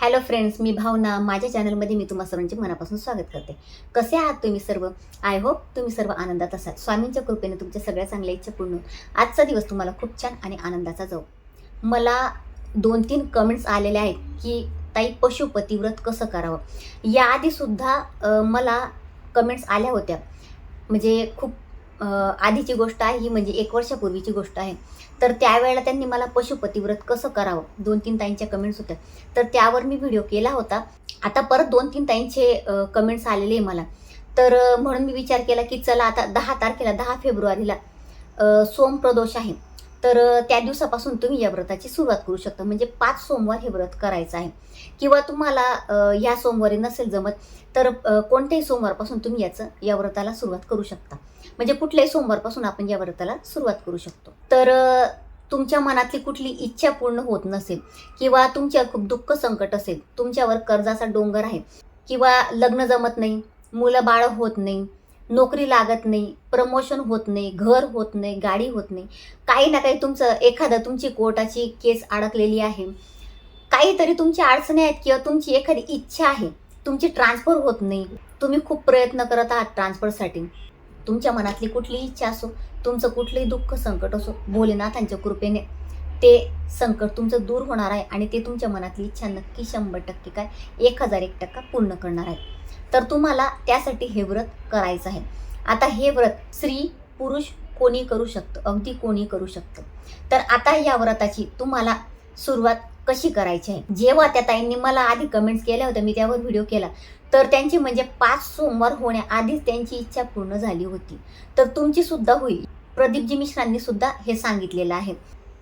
Hello friends मी भावना. माझ्या चॅनलमध्ये मी तुम्हा सर्वांचे मनापासून स्वागत करते. कसे आहात तुम्ही सर्व? आय होप तुम्ही सर्व आनंदात असाल. स्वामींच्या कृपेने तुमच्या सगळ्या चांगल्या इच्छा पूर्ण आजचा दिवस तुम्हाला खूप छान आणि आनंदाचा जाऊ. मला दोन तीन कमेंट्स आलेले आहेत की ताई पशुपती व्रत कसं करावं? याआधीसुद्धा मला कमेंट्स आल्या होत्या. म्हणजे खूप आधीची गोष्ट आहे ही म्हणजे एक वर्षापूर्वीची गोष्ट आहे. तर त्यावेळेला त्यांनी मला पशुपतिव्रत कसं करावं? दोन तीन ताईंच्या कमेंट्स होत्या. तर त्यावर मी व्हिडिओ केला होता. आता परत दोन तीन ताईंचे कमेंट्स आलेले आहे मला. तर म्हणून मी विचार केला की चला आता दहा तारखेला दहा फेब्रुवारीला सोम प्रदोष आहे. तर त्या दिवसापासून तुम्ही या व्रताची सुरुवात करू शकता. म्हणजे पाच सोमवार हे व्रत करायचं आहे. किंवा तुम्हाला ह्या सोमवारी नसेल जमत तर कोणत्याही सोमवारपासून तुम्ही याचं या व्रताला सुरुवात करू शकता. म्हणजे कुठल्याही सोमवारपासून आपण या व्रताला सुरुवात करू शकतो. तर तुमच्या मनातली कुठली इच्छा पूर्ण होत नसेल किंवा तुमच्यावर खूप दुःख संकट असेल तुमच्यावर कर्जाचा डोंगर आहे किंवा लग्न जमत नाही मुलं बाळ होत नाही नोकरी लागत नाही प्रमोशन होत नाही घर होत नाही गाडी होत नाही. काही ना काही तुमचं एखादं तुमची कोर्टाची केस अडकलेली आहे. काहीतरी तुमच्या अडचणी आहेत किंवा तुमची एखादी इच्छा आहे. तुमची ट्रान्सफर होत नाही. तुम्ही खूप प्रयत्न करत आहात ट्रान्सफरसाठी तुमच्या मनातली कुठलीही इच्छा असो तुमचं कुठलंही दुःख संकट असो भोलेनाथांच्या कृपेने ते संकट तुमचं दूर होणार आहे आणि ते तुमच्या मनातली इच्छा नक्की शंभर टक्के काय? एक हजार एक टक्का पूर्ण करणार आहे. तर तुम्हाला त्यासाठी हे व्रत करायचं आहे. आता हे व्रत स्त्री पुरुष कोणी करू शकतं? अगदी कोणी करू शकतं? तर आता या व्रताची तुम्हाला सुरुवात कशी करायची आहे? जेव्हा त्या ताईंनी मला आधी कमेंट्स केल्या होत्या मी त्यावर व्हिडिओ केला. तर त्यांची म्हणजे पाच सोमवार होण्याआधीच त्यांची इच्छा पूर्ण झाली होती. तर तुमची सुद्धा होईल. प्रदीपजी मिश्रांनी सुद्धा हे सांगितलेलं आहे.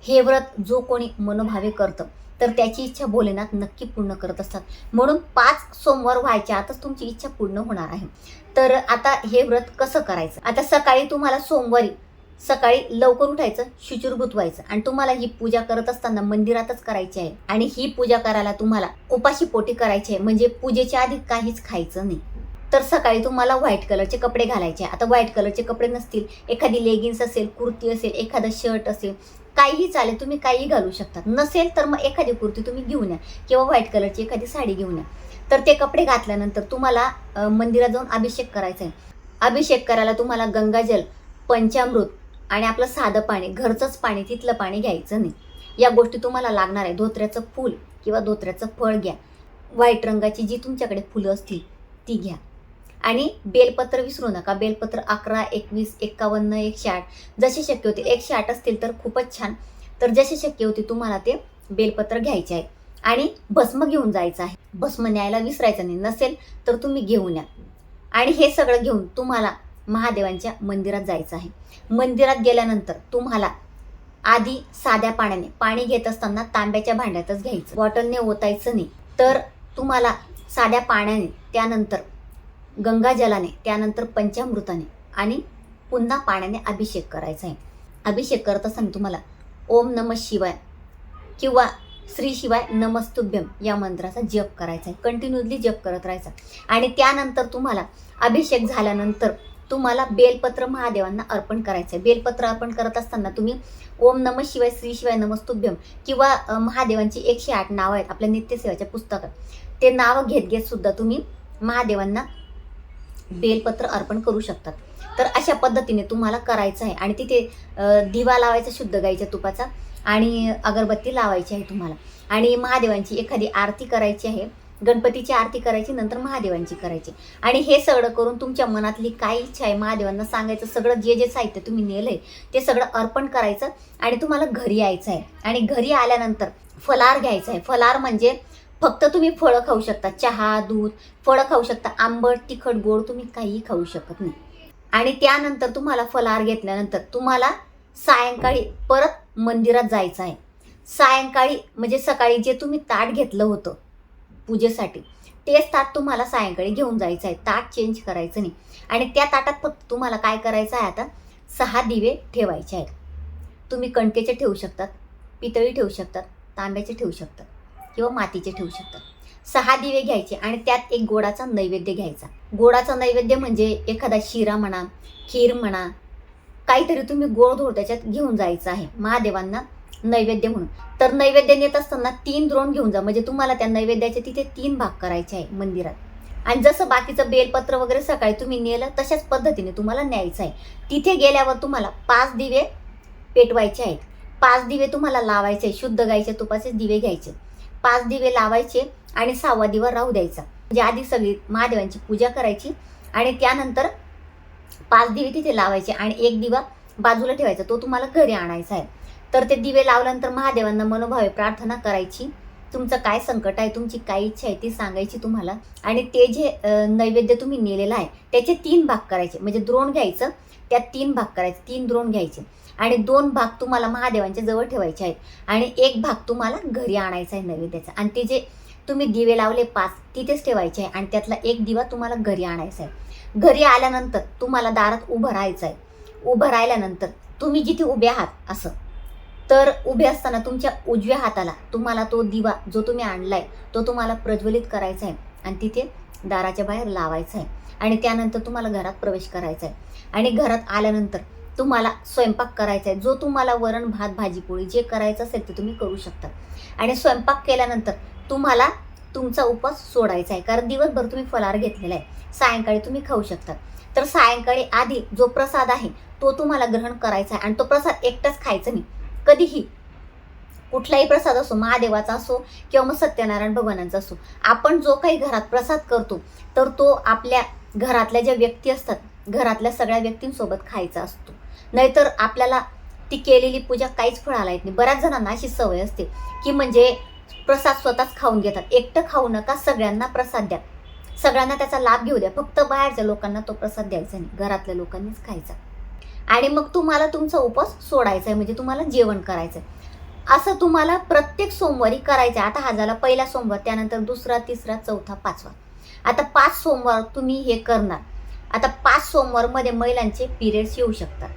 हे व्रत जो कोणी मनोभावे करतं तर त्याची इच्छा भोलेनाथ नक्की पूर्ण करत असतात. म्हणून पाच सोमवार व्हायच्या आताच तुमची इच्छा पूर्ण होणार आहे. तर आता हे व्रत कसं करायचं? आता सकाळी तुम्हाला सोमवारी सकाळी लवकर उठायचं शुचिरभूत व्हायचं आणि तुम्हाला ही पूजा करत असताना मंदिरातच करायची आहे. आणि ही पूजा करायला तुम्हाला उपाशी पोटी करायची आहे. म्हणजे पूजेच्या आधी काहीच खायचं नाही. तर सकाळी तुम्हाला व्हाईट कलरचे कपडे घालायचे. आता व्हाईट कलरचे कपडे नसतील एखादी लेगिन्स असेल कुर्ती असेल एखादं शर्ट असेल काहीही चालेल तुम्ही काहीही घालू शकता नसेल तर मग एखादी कुर्ती तुम्ही घेऊन या किंवा व्हाईट कलरची एखादी साडी घेऊन या. तर ते कपडे घातल्यानंतर तुम्हाला मंदिरात जाऊन अभिषेक करायचा आहे अभिषेक करायला तुम्हाला गंगाजल पंचामृत आणि आपलं साधं पाणी घरचंच पाणी तिथलं पाणी घ्यायचं नाही. या गोष्टी तुम्हाला लागणार आहे. धोत्र्याचं फूल किंवा धोत्र्याचं फळ घ्या. व्हाईट रंगाची जी तुमच्याकडे फुलं असतील ती घ्या. आणि बेलपत्र विसरू नका. बेलपत्र अकरा एकवीस एक्कावन्न एकशे आठ जसे शक्य होते एकशे आठ असतील तर खूपच छान. तर जसे शक्य होते तुम्हाला ते बेलपत्र घ्यायचे आहे. आणि भस्म घेऊन जायचं आहे. भस्म न्यायला विसरायचं नाही. नसेल तर तुम्ही घेऊन या. आणि हे सगळं घेऊन तुम्हाला महादेवांच्या मंदिरात जायचं आहे. मंदिरात गेल्यानंतर तुम्हाला आधी साध्या पाण्याने पाणी घेत असताना तांब्याच्या भांड्यातच घ्यायचं. बॉटलने ओतायचं नाही. तर तुम्हाला साध्या पाण्याने त्यानंतर गंगाजलाने त्यानंतर पंचामृताने आणि पुन्हा पाण्याने अभिषेक करायचा आहे. अभिषेक करत असताना तुम्हाला ओम नम शिवाय किंवा श्री शिवाय नमस्तुभ्यम या मंत्राचा जप करायचा आहे. कंटिन्युअसली जप करत राहायचा. आणि त्यानंतर तुम्हाला अभिषेक झाल्यानंतर तुम्हाला बेलपत्र महादेवांना अर्पण करायचं आहे. बेलपत्र अर्पण करत असताना तुम्ही ओम नम शिवाय श्री शिवाय नमस्तुभ्यम किंवा महादेवांची एकशे आठ नावं आहेत आपल्या नित्यसेवाच्या पुस्तकात. ते नावं घेत घेत सुद्धा तुम्ही महादेवांना बेलपत्र अर्पण करू शकतात. तर अशा पद्धतीने तुम्हाला करायचं आहे. आणि तिथे दिवा लावायचा शुद्ध गाईच्या तुपाचा आणि अगरबत्ती लावायची आहे तुम्हाला. आणि महादेवांची एखादी आरती करायची आहे. गणपतीची आरती करायची नंतर महादेवांची करायची. आणि हे सगळं करून तुमच्या मनातली काय इच्छा आहे महादेवांना सांगायचं सगळं जे जे साहित्य तुम्ही नेलंय ते सगळं अर्पण करायचं आणि तुम्हाला घरी यायचं आहे. आणि घरी आल्यानंतर फलार घ्यायचा आहे. फलार म्हणजे फक्त तुम्ही फळं खाऊ शकता चहा दूध फळं खाऊ शकता आंबट तिखट गोड तुम्ही काहीही खाऊ शकत नाही. आणि त्यानंतर तुम्हाला फलाहार घेतल्यानंतर तुम्हाला सायंकाळी परत मंदिरात जायचं आहे. सायंकाळी म्हणजे सकाळी जे तुम्ही ताट घेतलं होतं पूजेसाठी तेच ताट तुम्हाला सायंकाळी घेऊन जायचं आहे. ताट चेंज करायचं नाही. आणि त्या ताटात फक्त तुम्हाला काय करायचं आहे आता? सहा दिवे ठेवायचे आहेत. तुम्ही कणकेचे ठेवू शकतात पितळी ठेवू शकतात तांब्याचे ठेवू शकतात. किंवा मातीचे ठेवू शकतात. सहा दिवे घ्यायचे आणि त्यात एक गोडाचा नैवेद्य घ्यायचा. गोडाचा नैवेद्य म्हणजे एखादा शिरा म्हणा खीर म्हणा काहीतरी तुम्ही गोड धोड त्याच्यात घेऊन जायचं आहे महादेवांना नैवेद्य म्हणून. तर नैवेद्य नेत असताना तीन द्रोण घेऊन जा. म्हणजे तुम्हाला त्या नैवेद्याचे तिथे तीन भाग करायचे आहे मंदिरात. आणि जसं बाकीचं बेलपत्र वगैरे सकाळी तुम्ही नेलं तशाच पद्धतीने तुम्हाला न्यायचं आहे. तिथे गेल्यावर तुम्हाला पाच दिवे पेटवायचे आहेत. पाच दिवे तुम्हाला लावायचे शुद्ध गायीचे तुपाचे दिवे घ्यायचे पाच दिवे लावायचे आणि सहावा दिवा राहू द्यायचा. म्हणजे आधी सगळी महादेवांची पूजा करायची आणि त्यानंतर पाच दिवे तिथे लावायचे आणि एक दिवा बाजूला ठेवायचा. तो तुम्हाला घरी आणायचा आहे. तर ते दिवे लावल्यानंतर महादेवांना मनोभावे प्रार्थना करायची. तुमचं काय संकट आहे तुमची काय इच्छा आहे ती सांगायची तुम्हाला. आणि ते जे नैवेद्य तुम्ही नेलेलं आहे त्याचे तीन भाग करायचे. म्हणजे द्रोण घ्यायचं त्यात तीन भाग करायचे तीन द्रोण घ्यायचे. आणि दोन भाग तुम्हाला महादेवांच्या जवळ ठेवायचे आहेत. आणि एक भाग तुम्हाला घरी आणायचा आहे नैवेद्याचा. आणि ते जे तुम्ही दिवे लावले पाच तिथेच ठेवायचे आहे. आणि त्यातला एक दिवा तुम्हाला घरी आणायचा आहे. घरी आल्यानंतर तुम्हाला दारात उभं राहायचं आहे. उभं राहिल्यानंतर तुम्ही जिथे उभे आहात असं. तर उभे असताना तुमच्या उजव्या हाताला तुम्हाला तो दिवा जो तुम्ही आणलाय तो तुम्हाला प्रज्वलित करायचा आहे. आणि तिथे दाराच्या बाहेर लावायचा आहे. आणि त्यानंतर तुम्हाला घरात प्रवेश करायचा आहे. आणि घरात आल्यानंतर तुम्हाला स्वयंपाक करायचा आहे. जो तुम्हाला वरण भात भाजी पोळी जे करायचं असेल ते तुम्ही करू शकता. आणि स्वयंपाक केल्यानंतर तुम्हाला तुमचा उपवास सोडायचा आहे. कारण दिवसभर तुम्ही फलार घेतलेला आहे. सायंकाळी तुम्ही खाऊ शकता. तर सायंकाळी आधी जो प्रसाद आहे तो तुम्हाला ग्रहण करायचा आहे. आणि तो प्रसाद एकटाच खायचा नाही. कधीही कुठलाही प्रसाद असो महादेवाचा असो किंवा मग सत्यनारायण भगवानांचा असो आपण जो काही घरात प्रसाद करतो तर तो आपल्या घरातल्या ज्या व्यक्ती असतात घरातल्या सगळ्या व्यक्तींसोबत खायचा असतो. नाहीतर आपल्याला ती केलेली पूजा काहीच फळाला येत नाही. बऱ्याच जणांना अशी सवय असते की म्हणजे प्रसाद स्वतःच खाऊन घेतात. एकटं खाऊ नका सगळ्यांना प्रसाद द्या. सगळ्यांना त्याचा लाभ घेऊ द्या. फक्त बाहेरच्या लोकांना तो प्रसाद द्यायचा नाही. घरातल्या लोकांनीच खायचा. आणि मग तुम्हाला तुमचा उपवास सोडायचा आहे. म्हणजे तुम्हाला जेवण करायचं आहे. असं तुम्हाला प्रत्येक सोमवारी करायचं आहे. आता हा झाला पहिला सोमवार त्यानंतर दुसरा तिसरा चौथा पाचवा. आता पाच सोमवार तुम्ही हे करणार. आता पाच सोमवारमध्ये महिलांचे पिरियड्स येऊ शकतात.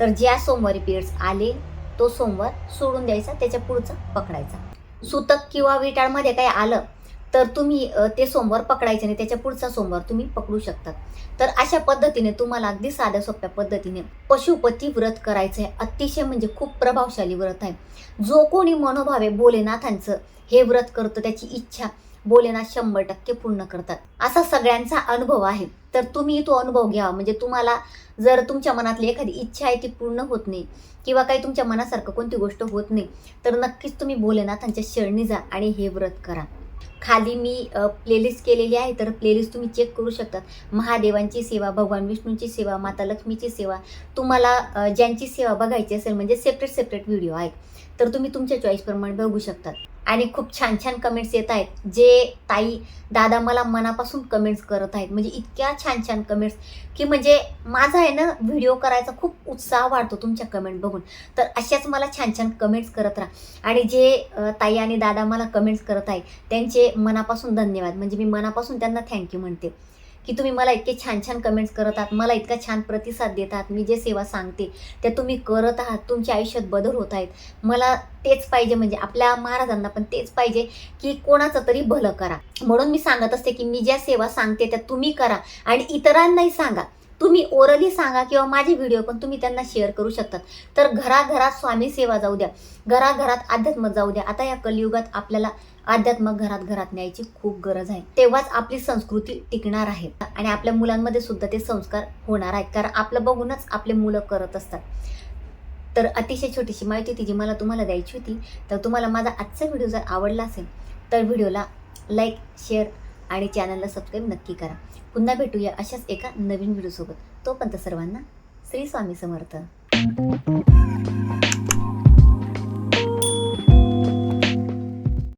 तर ज्या सोमवारी पिरियड्स आले तो सोमवार सोडून द्यायचा त्याच्या पुढचा पकडायचा. सुतक किंवा विटाळमध्ये काही आलं तर तुम्ही ते सोमवार पकडायचे आणि त्याच्या पुढचा सोमवार तुम्ही पकडू शकतात तर अशा पद्धतीने तुम्हाला अगदी साध्या सोप्या पद्धतीने पशुपती व्रत करायचं आहे. अतिशय म्हणजे खूप प्रभावशाली व्रत आहे. जो कोणी मनोभावे भोलेनाथांचं हे व्रत करतो त्याची इच्छा बोलेना शंभर टक्के पूर्ण करतात. असा सगळ्यांचा अनुभव आहे. तर तुम्ही तो अनुभव घ्या. म्हणजे तुम्हाला जर तुमच्या मनातली एखादी इच्छा आहे ती पूर्ण होत नाही किंवा काही तुमच्या मनासारखं कोणती गोष्ट होत नाही तर नक्कीच तुम्ही भोलेनाथांच्या शरणी जा आणि हे व्रत करा. खाली मी प्लेलिस्ट केलेली आहे. तर प्लेलिस्ट तुम्ही चेक करू शकतात महादेवांची सेवा भगवान विष्णूंची सेवा माता लक्ष्मीची सेवा. तुम्हाला ज्यांची सेवा बघायची असेल म्हणजे सेपरेट सेपरेट व्हिडिओ आहेत. तर तुम्ही तुमच्या चॉईसप्रमाणे बघू शकतात. आणि खूप छान छान कमेंट्स येत आहेत जे ताई दादा मला मनापासून कमेंट्स करत आहेत. म्हणजे इतक्या छान छान कमेंट्स की म्हणजे माझा आहे ना व्हिडिओ करायचा खूप उत्साह वाढतो तुमच्या कमेंट बघून. तर अशाच मला छान छान कमेंट्स करत राहा. आणि जे ताई आणि दादा मला कमेंट्स करत आहेत त्यांचे मनापासून धन्यवाद. म्हणजे मी मनापासून त्यांना थँक्यू म्हणते. की तुम्ही मला इतके छान छान कमेंट्स करत आहात मला इतका छान प्रतिसाद देत आहात मी जे सेवा सांगते त्या तुम्ही करत आहात तुमच्या आयुष्यात बदल होत आहेत. मला तेच पाहिजे म्हणजे आपल्या महाराजांना पण तेच पाहिजे की कोणाचं तरी भलं करा. म्हणून मी सांगत असते की मी ज्या सेवा सांगते त्या तुम्ही करा आणि इतरांनाही सांगा. तुम्ही ओरली सांगा किंवा माझे व्हिडिओ पण तुम्ही त्यांना शेअर करू शकतात. तर घराघरात स्वामी सेवा जाऊ द्या. घराघरात अध्यात्म जाऊ द्या. आता या कलियुगात आपल्याला अध्यात्म घरात घरात न्यायची खूप गरज आहे. तेव्हाच आपली संस्कृती टिकणार आहे. आणि आपल्या मुलांमध्ये सुद्धा ते संस्कार होणार आहेत. कारण आपलं बघूनच आपले मुलं करत असतात. तर अतिशय छोटीशी माहिती होती जी मला तुम्हाला द्यायची होती. तर तुम्हाला माझा आजचा व्हिडिओ जर आवडला असेल तर व्हिडिओला लाईक शेअर आणि चॅनलला सबस्क्राईब नक्की करा. पुन्हा भेटूया अशाच एका नवीन व्हिडिओसोबत. तोपर्यंत सर्वांना श्री स्वामी समर्थ.